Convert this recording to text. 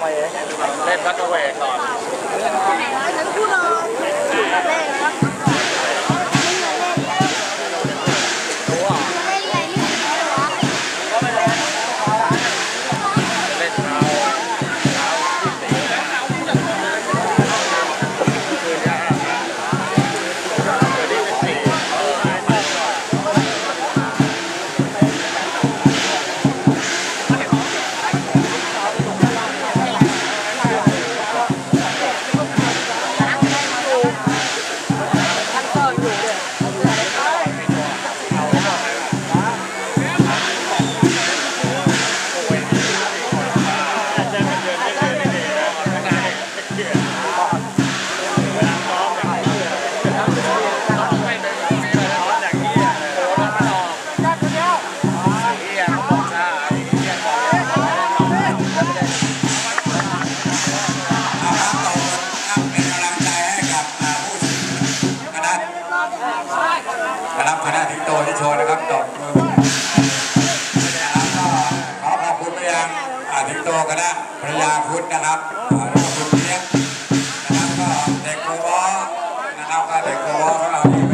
เวย์ได้พักเวก่อน เป็นกำใจให้กับผู้คนะครัะถึงโตที่ชว์นะครับดอกมืนะครับก็ขอขอบคุณไปยังถึงโตคณะภรรยาพุทธนะครับขอบุณเพียนะครับก็เด็กโกบอนะครับก็เด็กโกบอของเรา